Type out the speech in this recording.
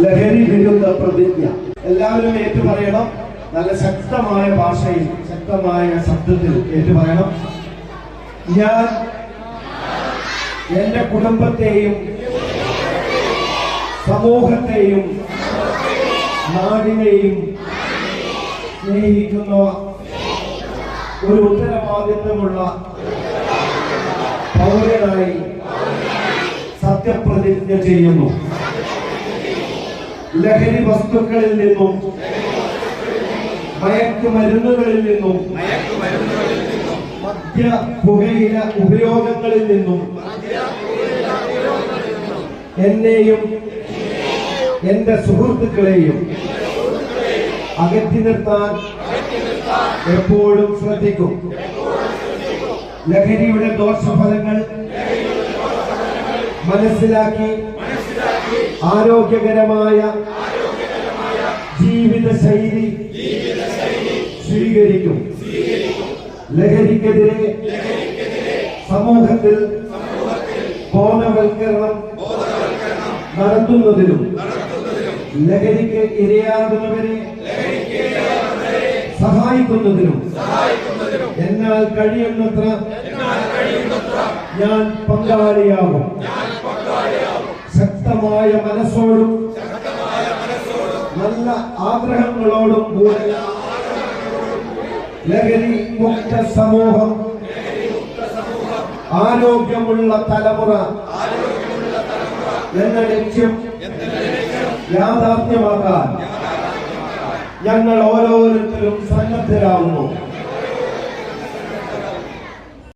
ലഹരി വിരുദ്ധ പ്രതിജ്ഞ. എല്ലാവരും ഏറ്റുപറയണം. നല്ല ശക്തമായ ഭാഷയിൽ ശക്തമായ ശബ്ദത്തിൽ ഏറ്റുപറയണം. ഞാൻ എന്റെ കുടുംബത്തെയും സമൂഹത്തെയും നാടിനെയും സ്നേഹിക്കുന്ന ഒരു ഉത്തരവാദിത്വമുള്ള പൗരനായി സത്യപ്രതിജ്ഞ ചെയ്യുന്നു. ലഹരി വസ്തുക്കളിൽ നിന്നും മയക്കുമരുന്നുകളിൽ നിന്നും മദ്യ പുകയില ഉപയോഗങ്ങളിൽ നിന്നും എന്നെയും എന്റെ സുഹൃത്തുക്കളെയും അകറ്റി നിർത്താൻ എപ്പോഴും ശ്രദ്ധിക്കും. ലഹരിയുടെ ദോഷഫലങ്ങൾ മനസ്സിലാക്കി ആരോഗ്യകരമായ ജീവിതശൈലി സ്വീകരിക്കും. ലഹരിക്കെതിരെ സമൂഹത്തിൽ ബോധവൽക്കരണം നടത്തുന്നതിനും ലഹരിക്ക് ഇരയാകുന്നവരെ സഹായിക്കുന്നതിനും എന്നാൽ കഴിയുന്നത്ര ഞാൻ പങ്കാളിയാകും. ശക്തമായ മനസ്സോടും നല്ല ആഗ്രഹങ്ങളോടും കൂടെ ലഹരി മുക്ത സമൂഹം ആരോഗ്യമുള്ള തലമുറ എന്ന ലക്ഷ്യം യാഥാർത്ഥ്യമാക്കാൻ ഞങ്ങൾ ഓരോരുത്തരും സന്നദ്ധരാകുന്നു.